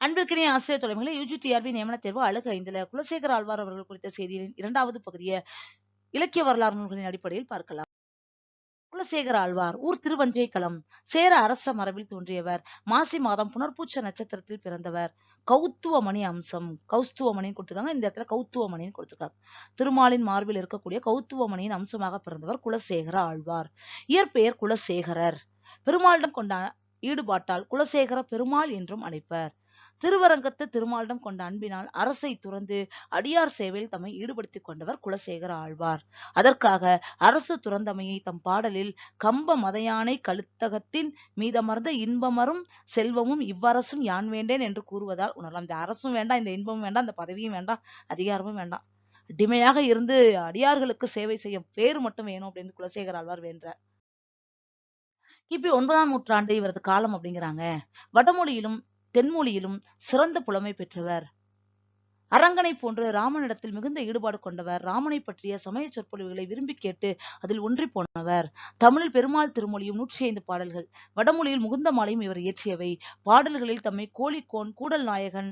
அன்பிற்கினிய ஆசிரியர் தலைமையில யூஜி டிஆர்பி நியமன தேர்வு அழகு ஐந்துல குலசேகர் ஆழ்வார் அவர்கள் குறித்த செய்தியின் இரண்டாவது பகுதியை இலக்கிய வரலாறு நூல்களின் அடிப்படையில் பார்க்கலாம். குலசேகர் ஆழ்வார் ஊர் திருவஞ்சைக்களம் சேர அரச மரபில் தோன்றியவர் மாசி மாதம் புனர்பூச்ச நட்சத்திரத்தில் பிறந்தவர் கௌத்துவமணி அம்சம் கௌஸ்துவமணின்னு கொடுத்துருக்காங்க. இந்த இடத்துல கௌத்துவமணின்னு கொடுத்துருக்காங்க. திருமாலின் மார்பில் இருக்கக்கூடிய கௌத்துவமணியின் அம்சமாக பிறந்தவர் குலசேகர ஆழ்வார். இயற்பெயர் குலசேகரர். பெருமாளிடம் கொண்ட ஈடுபாட்டால் குலசேகர பெருமாள் என்றும் அழைப்பர். திருவரங்கத்து திருமாலிடம் கொண்ட அன்பினால் அரசை துறந்து அடியார் சேவையில் தம்மை ஈடுபடுத்திக் கொண்டவர் குலசேகர ஆழ்வார். அதற்காக அரசு துறந்தமையை தம் பாடலில் கம்ப மதையானை கழுத்தகத்தின் மீதமர்ந்த இன்பமரும் செல்வமும் இவ்வரசும் யான் வேண்டேன் என்று கூறுவதால் உணரலாம். இந்த அரசும் வேண்டாம் இந்த இன்பமும் வேண்டாம் இந்த பதவியும் வேண்டாம் அதிகாரமும் வேண்டாம். அடிமையாக இருந்து அடியார்களுக்கு சேவை செய்யும் பேர் மட்டும் வேணும் அப்படின்னு குலசேகர ஆழ்வார் வேண்டார் கிபி ஒன்பதாம் நூற்றாண்டு இவரது காலம் அப்படிங்கிறாங்க. வடமொழியிலும் தென்மொழியிலும் சிறந்த புலமை பெற்றவர். அரங்கனை போன்று ராமனிடத்தில் மிகுந்த ஈடுபாடு கொண்டவர் ராமனை பற்றிய சமய சொற்பொழிவுகளை விரும்பி கேட்டு அதில் ஒன்றி போனவர். தமிழில் பெருமாள் திருமொழியும் நூற்றி ஐந்து பாடல்கள். வடமொழியில் முகுந்த மாலையும் இவர் இயற்றியவை. பாடல்களில் தம்மை கோழிக்கோன் கூடல் நாயகன்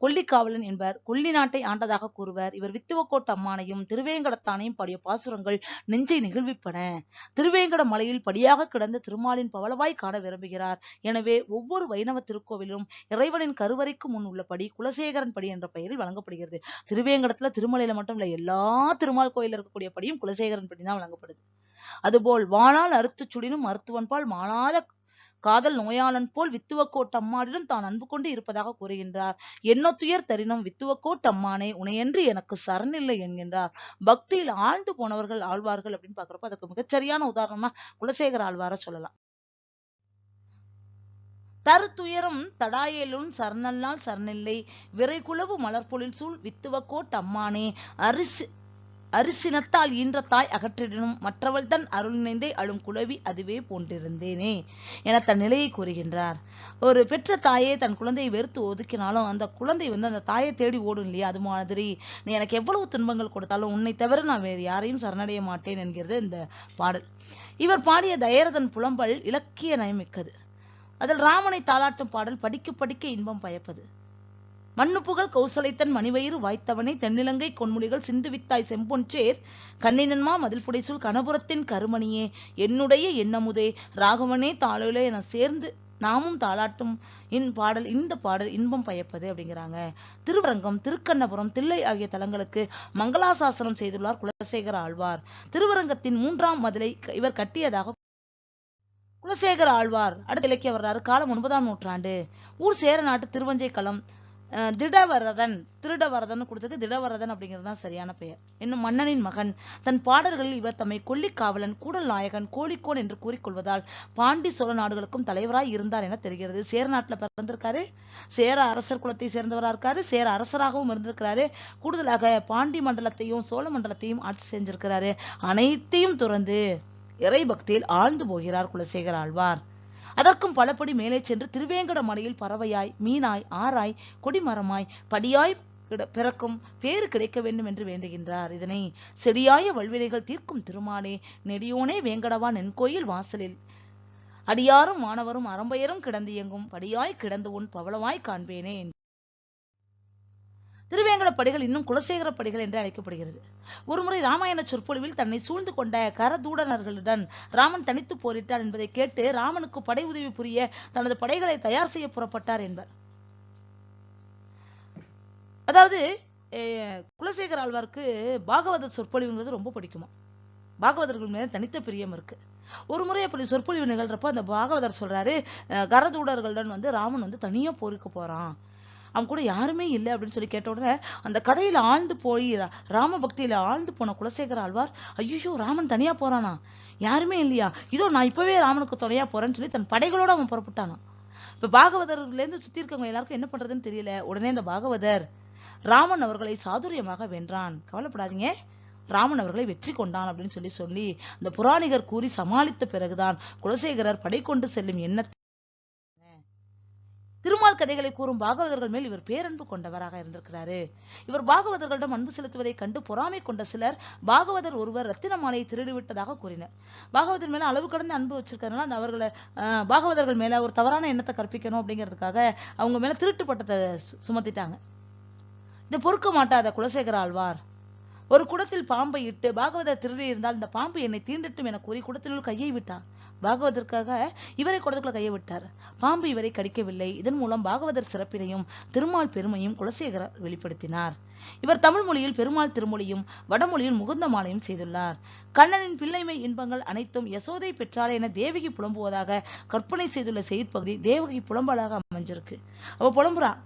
கொல்லிக்காவலன் என்பர். கொல்லி நாட்டை ஆண்டதாக கூறுவர். இவர் வித்துவக்கோட் அம்மானையும் திருவேங்கடத்தானையும் பாடிய பாசுரங்கள் நெஞ்சை நிகழ்விப்பன. திருவேங்கட மலையில் படியாக கிடந்த திருமாலின் பவளவாய் காண விரும்புகிறார். எனவே ஒவ்வொரு வைணவ திருக்கோவிலும் இறைவனின் கருவறைக்கு முன் உள்ள படி குலசேகரன் படி என்ற பெயரில் வழங்கப்படுகிறது. திருவேங்கடத்துல திருமலையில மட்டும் இல்ல எல்லா திருமால் கோயில் இருக்கக்கூடிய படியும் குலசேகரன் படி தான் வழங்கப்படுது. அதுபோல் வானால் அறுத்துச் சுடினும் மருத்துவன்பால் மானாத காதல் நோயாளன் போல் வித்துவக்கோட் அம்மானிடம் தான் அன்பு கொண்டு இருப்பதாக கூறுகின்றார். என்ன துயர் தரினும் வித்துவக்கோட் அம்மானே உனையென்று எனக்கு சரணில்லை என்கின்றார். பக்தியில் ஆழ்ந்து போனவர்கள் ஆழ்வார்கள் அப்படின்னு பாக்குறப்ப அதுக்கு மிகச்சரியான உதாரணமா குலசேகர ஆழ்வார சொல்லலாம். தருத்துயரம் தடாயலுன் சரணல்லால் சரணில்லை விரைகுளவு மலர்பொழில் சூழ் வித்துவக்கோட் அம்மானே அரிசி அரிசினத்தால் ஈன்ற தாய் அகற்றிடனும் மற்றவள் தன் அருள் நினைந்தே அழும் குழவி அதுவே போன்றிருந்தேனே என தன் நிலையை கூறுகின்றார். ஒரு பெற்ற தாயே தன் குழந்தையை வெறுத்து ஒதுக்கினாலும் அந்த குழந்தை வந்து அந்த தாயை தேடி ஓடும் இல்லையா? அது மாதிரி. நீ எனக்கு எவ்வளவு துன்பங்கள் கொடுத்தாலும் உன்னை தவிர நான் வேறு யாரையும் சரணடைய மாட்டேன் என்கிறது இந்த பாடல். இவர் பாடிய தயரதன் புலம்பல் இலக்கிய நயமிக்கது. அதில் ராமனை தாளாட்டும் பாடல் படிக்க படிக்க இன்பம் பயப்பது. மண்ணு புகழ் கௌசலைத்தன் மணிவயிறு வாய்த்தவனை தென்னிலங்கை கொன்முடிகள் சிந்துவித்தாய் செம்பொன்றேர் கண்ணினன்மா மதில் புடைசூல் கணபுரத்தின் கருமணியே என்னுடைய எண்ணமுதே. ராகவனே தாளுலே என சேர்ந்து நாமும் தாளாட்டும். இன் பாடல் இந்த பாடல் இன்பம் பயப்பது அப்படிங்கிறாங்க. திருவரங்கம் திருக்கண்ணபுரம் தில்லை ஆகிய தலங்களுக்கு மங்களாசாசனம் செய்துள்ளார் குலசேகர ஆழ்வார். திருவரங்கத்தின் மூன்றாம் மதிலை இவர் கட்டியதாக குலசேகர ஆழ்வார். அடுத்த இலக்கிய வர்றாரு காலம் ஒன்பதாம் நூற்றாண்டு. ஊர் சேர நாட்டு திருவஞ்சை களம். திடவரதன் திருடவரதன் கொடுத்தது திடவரதன் அப்படிங்கிறது தான் சரியான பெயர். இன்னும் மன்னனின் மகன். தன் பாடல்களில் இவர் தம்மை கொல்லிக்காவலன் கூடல் நாயகன் கோழிக்கோன் என்று கூறிக்கொள்வதால் பாண்டி சோழ நாடுகளுக்கும் தலைவராய் இருந்தார் என தெரிகிறது. சேர நாட்டில் பிறந்திருக்காரு. சேர அரசர் குலத்தை சேர்ந்தவராக இருக்காரு. சேர அரசராகவும் இருந்திருக்கிறாரு. கூடுதலாக பாண்டி மண்டலத்தையும் சோழ மண்டலத்தையும் ஆட்சி செஞ்சிருக்கிறாரு. அனைத்தையும் துறந்து இறை பக்தியில் ஆழ்ந்து போகிறார் குலசேகர் ஆழ்வார். அதற்கும் பலபடி மேலே சென்று திருவேங்கட மலையில் பறவையாய் மீனாய் ஆராய் கொடிமரமாய் படியாய் பிறக்கும் பேறு கிடைக்க வேண்டும் என்று வேண்டுகின்றார். இதனை செடியாய வல்வினைகள் தீர்க்கும் திருமாலே நெடியோனே வேங்கடவா நென்கோயில் வாசலில். அடியாரும் மாணவரும் அறம்பெயரும் கிடந்து இயங்கும் படியாய் கிடந்து உன் பவளமாய் காண்பேனே திருவேங்கட படிகள் இன்னும் குலசேகர படிகள் என்று அழைக்கப்படுகிறது. ஒருமுறை ராமாயண சொற்பொழிவில் தன்னை சூழ்ந்து கொண்ட கரதூடனர்களுடன் ராமன் தனித்து போரிட்டார் என்பதை கேட்டு ராமனுக்கு படை உதவி புரிய தனது படைகளை தயார் செய்ய புறப்பட்டார் என்பார். அதாவது குலசேகர் ஆழ்வார்க்கு பாகவத சொற்பொழிவுங்கிறது ரொம்ப பிடிக்குமா? பாகவதர்கள் மேல தனித்த பிரியம் இருக்கு. ஒரு முறை அப்படி சொற்பொழிவு நிகழ்றப்ப அந்த பாகவதர் சொல்றாரு கரதூடர்களுடன் வந்து ராமன் வந்து தனியா போருக்கு போறான். அவன் கூட யாருமே இல்லை அப்படின்னு சொல்லி கேட்ட உடனே அந்த கதையில ஆழ்ந்து போய் ராம பக்தியில ஆழ்ந்து போன குலசேகர ஆழ்வார் ஐயோ ராமன் தனியா போறானா? யாருமே இல்லையா? இதோ நான் இப்பவே ராமனுக்கு துணையா போறேன்னு சொல்லி தன் படைகளோட அவன் புறப்பட்டானா? இப்ப பாகவதர்லேருந்து சுத்தி இருக்கவங்க எல்லாருக்கும் என்ன பண்றதுன்னு தெரியல. உடனே இந்த பாகவதர் ராமன் அவர்களை சாதுரியமாக வென்றான். கவலைப்படாதீங்க. ராமன் அவர்களை வெற்றி கொண்டான் அப்படின்னு சொல்லி சொல்லி அந்த புராணிகர் கூறி சமாளித்த பிறகுதான் குலசேகரர் படை கொண்டு செல்லும் எண்ணத்தை திருமால் கதைகளை கூறும் பாகவதர்கள் மேல் இவர் பேரன்பு கொண்டவராக இருந்திருக்கிறாரு. இவர் பாகவதர்களிடம் அன்பு செலுத்துவதைக் கண்டு பொறாமை கொண்ட சிலர் பாகவதர் ஒருவர் ரத்தின மாலையை திருடிவிட்டதாக கூறினர். பாகவதர் மேல அளவு கடந்த அன்பு வச்சிருக்கிறதுனால அந்த அவர்களை பாகவதர்கள் மேல ஒரு தவறான எண்ணத்தை கற்பிக்கணும் அப்படிங்கிறதுக்காக அவங்க மேல திருட்டு பட்டத்தை சுமத்திட்டாங்க. இதை பொறுக்க மாட்டாத குலசேகர ஆழ்வார் ஒரு குடத்தில் பாம்பை இட்டு பாகவதர் திருடி இருந்தால் இந்த பாம்பு என்னை தீண்டட்டும் என கூறி குடத்தினுள் கையை விட்டார். பாகவதற்காக இவரை குடத்துக்குள்ள கையை விட்டார். பாம்பு இவரை கடிக்கவில்லை. இதன் மூலம் பாகவதர் சிறப்பினையும் திருமால் பெருமையும் குலசேகரர் வெளிப்படுத்தினார். இவர் தமிழ் மொழியில் பெருமாள் திருமொழியும் வடமொழியில் முகுந்த மாலையும் செய்துள்ளார். கண்ணனின் பிள்ளைமை இன்பங்கள் அனைத்தும் யசோதை பெற்றாள் என தேவகி புலம்புவதாக கற்பனை செய்துள்ள செய்திப்பகுதி தேவகி புலம்பலாக அமைஞ்சிருக்கு. அவ புலம்புறா.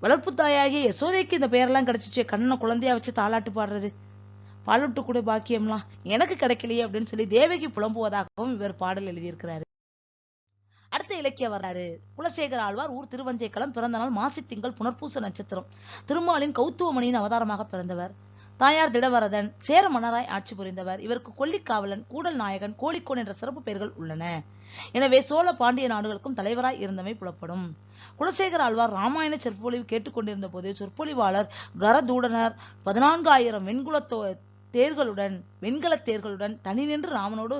வளர்ப்பு தாயாகிய யசோதைக்கு இந்த பெயரெல்லாம் கிடைச்சிச்சு கண்ணனை குழந்தையா வச்சு தாலாட்டு பாடுறது. பாலூட்டு கூட பாக்கியம்லாம் எனக்கு கிடைக்கலையே அப்படின்னு சொல்லி தேவகி புலம்புவதாகவும் இவர் பாடல் எழுதியிருக்கிறாரு. அடுத்த இலக்கிய வர்றாரு குலசேகர ஆழ்வார் ஊர் திருவஞ்சைக்களம் பிறந்த நாள் மாசி திங்கள் புனர்பூச நட்சத்திரம். திருமாலின் கௌத்துவமணியின் அவதாரமாக பிறந்தவர். தாயார் திடவரதன் சேர மன்னராய் ஆட்சி புரிந்தவர். இவருக்கு கொல்லிக்காவலன் கூடல் நாயகன் கோழிக்கோன் என்ற சிறப்பு பெயர்கள் உள்ளன. எனவே சோழ பாண்டிய நாடுகளுக்கும் தலைவராய் இருந்தமை புலப்படும். குலசேகர ஆழ்வார் ராமாயண சொற்பொழிவு கேட்டுக்கொண்டிருந்த போது சொற்பொழிவாளர் கரதூடனர் பதினான்காயிரம் வெண்குலத்தோ தேர்களுடன் வெண்கலத் தேர்களுடன் தனி நின்று ராமனோடு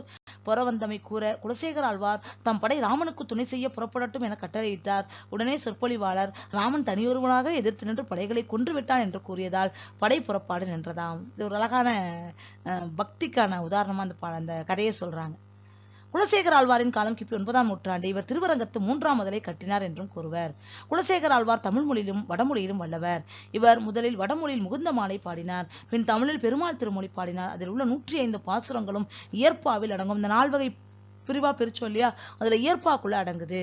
புறவந்தமை கூற குலசேகர ஆழ்வார் தம் படை ராமனுக்கு துணை செய்ய புறப்படட்டும் என கட்டளையிட்டார். உடனே சொற்பொழிவாளர் ராமன் தனியொருவனாக எதிர்த்து நின்று படைகளை கொன்றுவிட்டான் என்று கூறியதால் படை புறப்பாடு நின்றதாம். இது ஒரு அழகான பக்திக்கான உதாரணமா அந்த அந்த கதையை சொல்றாங்க. குலசேகர ஆழ்வாரின் காலம் கிபி ஒன்பதாம் நூற்றாண்டு இவர் திருவரங்கத்து மூன்றாம் முதலை கட்டினார் என்றும் கூறுவர். குலசேகர ஆழ்வார் தமிழ் மொழியிலும் வடமொழியிலும் வல்லவர். இவர் முதலில் வடமொழியில் முகுந்த மாலை பாடினார். பின் தமிழில் பெருமாள் திருமொழி பாடினார். அதில் உள்ள நூற்றி ஐந்து பாசுரங்களும் இயற்பாவில் அடங்கும். இந்த நால்வகை பிரிவா பிரிச்சோம் இல்லையா? அதுல இயற்பாக்குள்ள அடங்குது.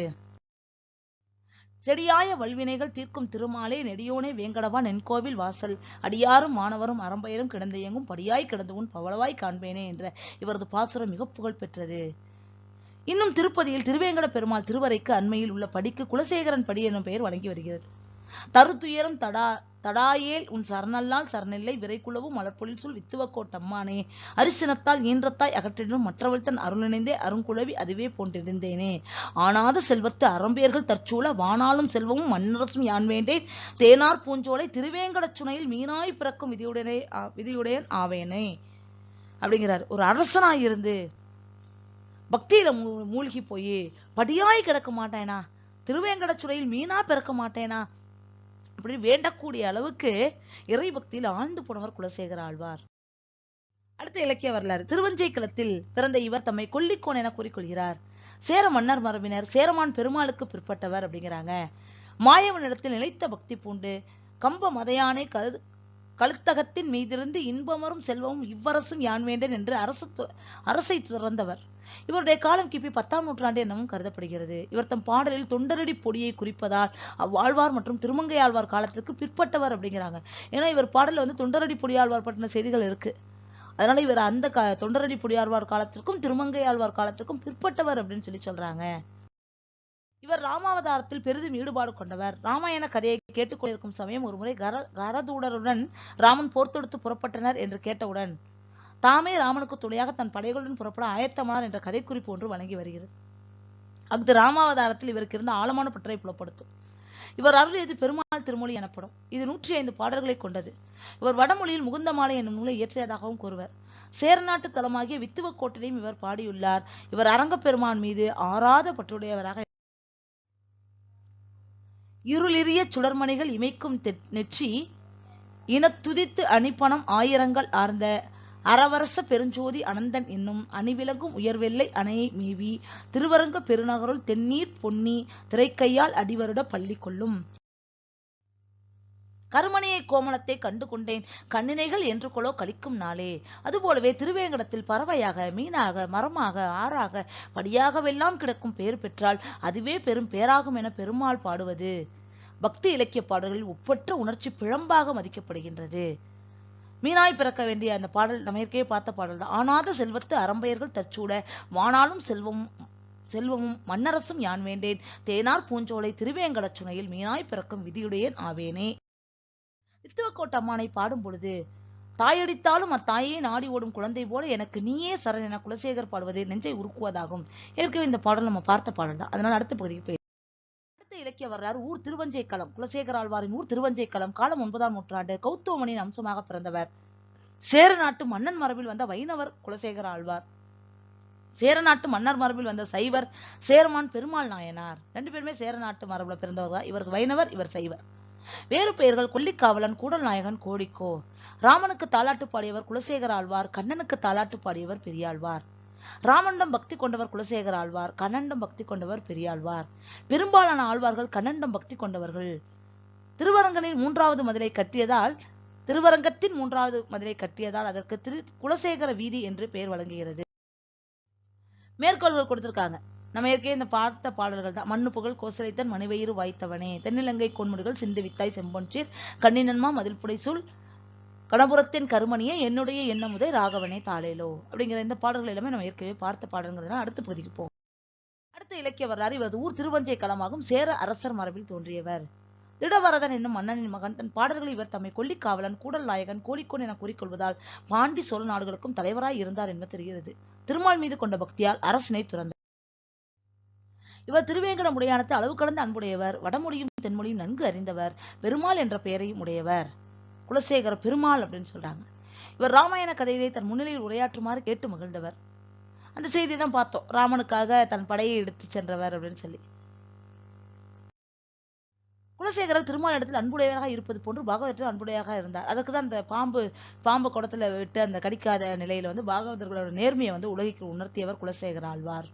செடியாய வல்வினைகள் தீர்க்கும் திருமாலே நெடியோனே வேங்கடவா நென்கோவில் வாசல். அடியாரும் மாணவரும் அறம்பெயரும் கிடந்து இயங்கும் படியாய் கிடந்து உன் பவளவாய் காண்பேனே என்ற இவரது பாசுரம் மிக புகழ் பெற்றது. இன்னும் திருப்பதியில் திருவேங்கட பெருமாள் திருவரைக்கு அண்மையில் உள்ள படிக்கு குலசேகரன் படி என்னும் பெயர் வழங்கி வருகிறது. தருத்துயரம் தடா தடாயேல் உன் சரணல்லால் சரணில்லை விரைக்குளவும் மலர்பொழில் சொல் வித்துவக்கோட்டம்மானே அரிசினத்தால் ஈன்றத்தாய் அகற்றிடும் மற்றவள் தன் அருளிணைந்தே அருங்குழவி அதுவே போன்றிருந்தேனே. ஆனாத செல்வத்து அறம்பேர்கள் தற்சூழ வானாலும் செல்வமும் மன்னரசும் யான் வேண்டேன். தேனார் பூஞ்சோலை திருவேங்கடச் சுனையில் மீனாய் பிறக்கும் விதியுடனே விதியுடையன் ஆவேனே. அப்படிங்கிறார். ஒரு அரசனாய் இருந்து பக்தியில மூ- மூழ்கி போய் படியாய் கிடக்க மாட்டேனா? திருவேங்கடச்சுரையில் மீனா பிறக்க மாட்டேனா? அப்படி வேண்டக்கூடிய அளவுக்கு இறை பக்தியில் ஆழ்ந்து போனவர் குலசேகர ஆழ்வார். அடுத்த இலக்கிய வரலாறு. திருவஞ்சைக்களத்தில் பிறந்த இவர் தம்மை கொல்லிக்கோன் என கூறிக்கொள்கிறார். சேர மன்னர் மரபினர் சேரமான் பெருமாளுக்கு பிற்பட்டவர் அப்படிங்கிறாங்க. மாயவனிடத்தில் நிலைத்த பக்தி பூண்டு கம்ப மதையானை கரு கழுத்தகத்தின் மீதிருந்து இன்பமரும் செல்வமும் இவ்வரசும் யான் வேண்டேன் என்று அரசு அரசை துறந்தவர். இவருடைய காலம் கிபி பத்தாம் நூற்றாண்டு எனவும் கருதப்படுகிறது. இவர் தம் பாடலில் தொண்டரடி பொடியை குறிப்பதால் அவ்வாழ்வார் மற்றும் திருமங்கை ஆழ்வார் காலத்திற்கு பிற்பட்டவர் அப்படிங்கிறாங்க. ஏன்னா இவர் பாடலில் வந்து தொண்டரடி பொடியாழ்வார் பற்றின செய்திகள் இருக்கு. அதனால இவர் அந்த கா தொண்டரடி பொடியாழ்வார் காலத்திற்கும் திருமங்கை ஆழ்வார் காலத்திற்கும் பிற்பட்டவர் அப்படின்னு சொல்லி சொல்றாங்க. இவர் ராமாவதாரத்தில் பெரிதும் ஈடுபாடு கொண்டவர். ராமாயண கதையை கேட்டுக்கொண்டிருக்கும் சமயம் ஒருமுறை கர கரதூடருடன் ராமன் போர் தொடுத்து புறப்பட்டனர் என்று கேட்டவுடன் தாமே ராமனுக்கு துணையாக தன் படைகளுடன் புறப்பட ஆயத்தமானார் என்ற கதை குறிப்பு ஒன்று வழங்கி வருகிறது. அஃது ராமாவதாரத்தில் இவருக்கு இருந்த ஆழமான பற்றை புலப்படுத்தும். இவர் அருளியது பெருமாள் திருமொழி எனப்படும். இது நூற்றி ஐந்து பாடல்களை கொண்டது. இவர் வடமொழியில் முகுந்தமாலை என்னும் நூலை இயற்றியதாகவும் கூறுவர். சேரநாட்டு தலமாகிய வித்துவக்கோட்டிலையும் இவர் பாடியுள்ளார். இவர் அரங்கப்பெருமான் மீது ஆறாத பற்றுடையவராக இருளிரிய சுடர்மணிகள் இமைக்கும் தெ- நெற்றி இனத்துதித்து அணிப்பணம் ஆயிரங்கள் ஆர்ந்த அரவரச பெருஞ்சோதி அனந்தன் என்னும் அணிவிலங்கும் உயர்வெல்லை அணையை மேவி திருவரங்க பெருநகருள் தென்னீர் பொன்னி திரைக்கையால் அடிவருட பள்ளி கொள்ளும். கருமணியை கோமளத்தை கண்டு கொண்டேன். கண்ணினைகள் என்று கொலோ கழிக்கும் நாளே. அதுபோலவே திருவேங்கடத்தில் பறவையாக மீனாக மரமாக ஆறாக படியாகவெல்லாம் கிடக்கும் பேர் பெற்றால் அதுவே பெரும் பேராகும் என பெருமாள் பாடுவது. பக்தி இலக்கிய பாடல்களில் ஒப்பற்ற உணர்ச்சி பிழம்பாக மதிக்கப்படுகின்றது. மீனாய் பிறக்க வேண்டிய அந்த பாடல் நம்ம ஏற்கனவே பார்த்த பாடல் தான். ஆனாத செல்வத்து அறம்பெயர்கள் தச்சூட வானாலும் செல்வம் செல்வமும் மன்னரசும் யான் வேண்டேன். தேனார் பூஞ்சோலை திருவேங்கடச் சுனையில் மீனாய் பிறக்கும் விதியுடையேன் ஆவேனே. வித்துவக்கோட்ட அம்மானை பாடும் பொழுது தாயடித்தாலும் அத்தாயே நாடி ஓடும் குழந்தை போல எனக்கு நீயே சரண் என குலசேகர் பாடுவது நெஞ்சை உருக்குவதாகும். ஏற்கனவே இந்த பாடல் நம்ம பார்த்த பாடல் தான். அதனால அடுத்த பகுதிக்கு போய் இலக்கிய வரலாறு ஊர் திருவஞ்சைக்களம் குலசேகர ஆழ்வாரின் ஊர் திருவஞ்சைக்களம் காலம் ஒன்பதாம் நூற்றாண்டு கௌதமனின் அம்சமாக பிறந்தவர். சேர நாட்டு மன்னன் மரபில் வந்த வைணவர் குலசேகர ஆழ்வார். சேர நாட்டு மன்னர் மரபில் வந்த சைவர் சேரமான் பெருமாள் நாயனார். ரெண்டு பேருமே சேர நாட்டு மரபுல பிறந்தவர் இவர் வைணவர் இவர் சைவர். வேறு பெயர்கள் கொல்லிக்காவலன் கூடல் நாயகன் கோடிக்கோ ராமனுக்கு தாலாட்டு பாடியவர் குலசேகர ஆழ்வார் கண்ணனுக்கு தாலாட்டு பாடியவர் பெரியாழ்வார். ராமண்டம் பக்தி கொண்டவர் குலசேகர ஆழ்வார் கண்ணண்டம் பக்தி கொண்டவர் பெரியாழ்வார். பெரும்பாலான ஆழ்வார்கள் கண்ணண்டம் பக்தி கொண்டவர்கள். திருவரங்கனின் மூன்றாவது மதிலை கட்டியதால் திருவரங்கத்தின் மூன்றாவது மதிலை கட்டியதால் அதற்கு திரு குலசேகர வீதி என்று பெயர் வழங்குகிறது. மேற்கோள்கள் கொடுத்திருக்காங்க. நம்ம ஏற்கனவே இந்த பார்த்த பாடல்கள் தான். மண்ணு புகழ் கோசலைத்தன் மணிவயிறு வாய்த்தவனே. தென்னிலங்கை கொன்முடிகள் சிந்து வித்தாய் செம்பொன்றீர் கண்ணினன்மா மதில் புடைசூல் கடபுரத்தின் கருமணியே என்னுடைய எண்ணமுதை ராகவனே தாளேலோ. அப்படிங்கிற இந்த பாடல்கள் எல்லாமே நம்ம ஏற்கனவே பார்த்த பாடல்ங்கிறதுனால அடுத்த பகுதிக்கு போவோம். அடுத்த இலக்கிய வரலாறு இவரது ஊர் திருவஞ்சை களமாகும் சேர அரசர் மரபில் தோன்றியவர். திடவரதன் என்னும் மன்னனின் மகன். தன் பாடல்களை இவர் தம்மை கொல்லிக்காவலன் கூடல் நாயகன் கோழிக்கோன் என கூறிக்கொள்வதால் பாண்டி சோழ நாடுகளுக்கும் தலைவராய் இருந்தார் என்பது தெரிகிறது. திருமால் மீது கொண்ட பக்தியால் அரசனை துறந்தார். இவர் திருவேங்கட முடையானத்து அளவு கடந்த அன்புடையவர் வடமொழியும் தென்மொழியும் நன்கு அறிந்தவர் பெருமாள் என்ற பெயரையும் உடையவர். குலசேகர பெருமாள் அப்படின்னு சொல்றாங்க. இவர் ராமாயண கதையிலே தன் முன்னிலையில் உரையாற்றுமாறு கேட்டு மகிழ்ந்தவர். அந்த செய்தி தான் பார்த்தோம். ராமனுக்காக தன் படையை எடுத்து சென்றவர் அப்படின்னு சொல்லி. குலசேகரர் திருமால் இடத்தில் அன்புடையவராக இருப்பது போன்று பாகவதத்தில் அன்புடையாக இருந்தார். அதுக்கு தான் அந்த பாம்பு பாம்பு குடத்துல விட்டு அந்த கடிக்காத நிலையில வந்து பாகவதர்களோட நேர்மையை வந்து உலகிற்கு உணர்த்தியவர் குலசேகர ஆழ்வார்.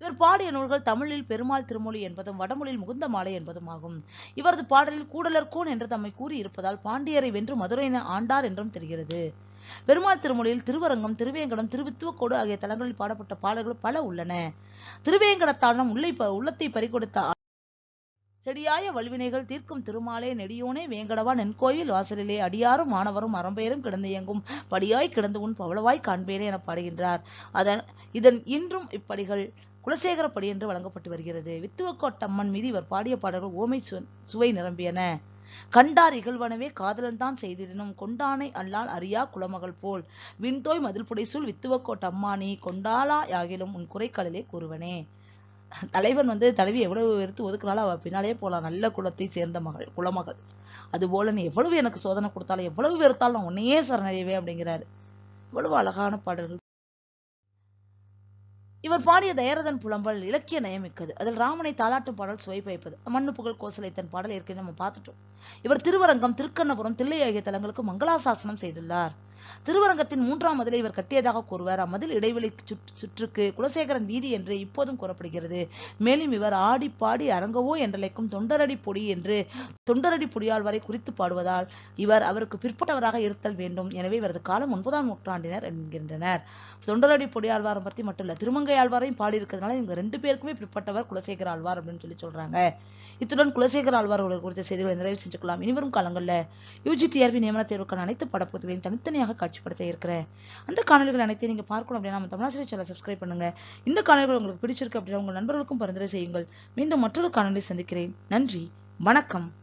இவர் பாடிய நூல்கள் தமிழில் பெருமாள் திருமொழி என்பதும் வடமொழியில் முகுந்த மாலை என்பதும் ஆகும். இவரது பாடலில் கூடலர் கூன் என்று தம்மை கூறி இருப்பதால் பாண்டியரை வென்று மதுரையின ஆண்டார் என்றும் தெரிகிறது. பெருமாள் திருமொழியில் திருவரங்கம் திருவேங்கடம் திருவித்துவக்கோடு ஆகிய தலங்களில் பாடப்பட்ட பாடல்கள் பல உள்ளன. திருவேங்கடத்தாளம் உள்ளை உள்ளத்தை பறிகொடுத்த செடியாய வல்வினைகள் தீர்க்கும் திருமாலே நெடியோனே வேங்கடவா நென்கோயில் வாசலிலே. அடியாரும் மாணவரும் அறம்பெயரும் கிடந்து இயங்கும். படியாய் கிடந்து உன் பவளவாய் காண்பேனே என பாடுகின்றார். அதன் இதன் இன்றும் இப்படிகள். குலசேகரப்படி என்று வழங்கப்பட்டு வருகிறது. வித்துவக்கோட்டம்மன் மீது இவர் பாடிய பாடல்கள் ஓமை சுவை நிரம்பியன. கண்டார் இகழ்வனவே காதலன் தான் செய்திடனும். கொண்டானை அல்லால் அறியா குலமகள் போல். விண்தோய் மதில் புடைசூல் வித்துவக்கோட் அம்மானி கொண்டாளா யாகிலும் உன் குறைக்கடலே கூறுவனே. தலைவன் வந்து தலைவி எவ்வளவு எடுத்து ஒதுக்குனாலும் அவள் பின்னாலே போலாம். நல்ல குலத்தை சேர்ந்த மகள் குலமகள். அதுபோல நீ எவ்வளவு எனக்கு சோதனை கொடுத்தாலும் எவ்வளவு வெறுத்தாலும் நான் உன்னையே சரணடைவே அப்படிங்கிறாரு. இவ்வளவு அழகான பாடல்கள். இவர் பாடிய தயரதன் புலம்பல் இலக்கிய நயமிக்கது அதில் ராமனை தாலாட்டு பாடல் சுவை பயப்பது மண்ணு புகழ் கோசலைத்தன் பாடல் ஏற்கனவே நம்ம பார்த்துட்டோம். இவர் திருவரங்கம் திருக்கண்ணபுரம் தில்லை ஆகிய தலங்களுக்கு மங்களாசாசனம் செய்துள்ளார். திருவரங்கத்தின் மூன்றாம் மதிலை இவர் கட்டியதாக கூறுவார். அம்மதில் இடைவெளி சுற்றுக்கு குலசேகரன் வீதி என்று இப்போதும் கூறப்படுகிறது. மேலும் இவர் ஆடி பாடி அரங்கவோ என்றழைக்கும் தொண்டரடி பொடி என்று தொண்டரடி பொடியால் வரை குறித்து பாடுவதால் இவர் அவருக்கு பிற்பட்டவராக இருத்தல் வேண்டும். எனவே இவரது காலம் ஒன்பதாம் நூற்றாண்டினர் என்கின்றனர். தொண்டரடி பொடியாழ்வாரை பற்றி மட்டும் இல்ல திருமங்கை ஆழ்வாரையும் பாடியிருக்கிறதுனால இவங்க ரெண்டு பேருக்குமே பிற்பட்டவர் குலசேகர ஆழ்வார் அப்படின்னு சொல்லி சொல்றாங்க. இத்துடன் குலசேகர ஆழ்வார் அவர்கள் குறித்த செய்திகளை நிறைவு செஞ்சுக்கலாம் இனிவரும் காலங்களில் யூஜி யூஜிடிஆர்பி நியமன தேர்வுக்கான அனைத்து படப்பகுதிகளையும் தனித்தனியாக காட்சிப்படுத்த இருக்கிறேன். அந்த காணொலிகள் அனைத்தையும் நீங்க பார்க்கணும் அப்படின்னா நம்ம தமிழாசிரியர் சேனல் சப்ஸ்கிரைப் பண்ணுங்கள் இந்த காணொலிகள் உங்களுக்கு பிடிச்சிருக்கு அப்படின்னா உங்கள் நண்பர்களுக்கும் பரிந்துரை செய்யுங்கள். மீண்டும் மற்றொரு காணொலி சந்திக்கிறேன். நன்றி. வணக்கம்.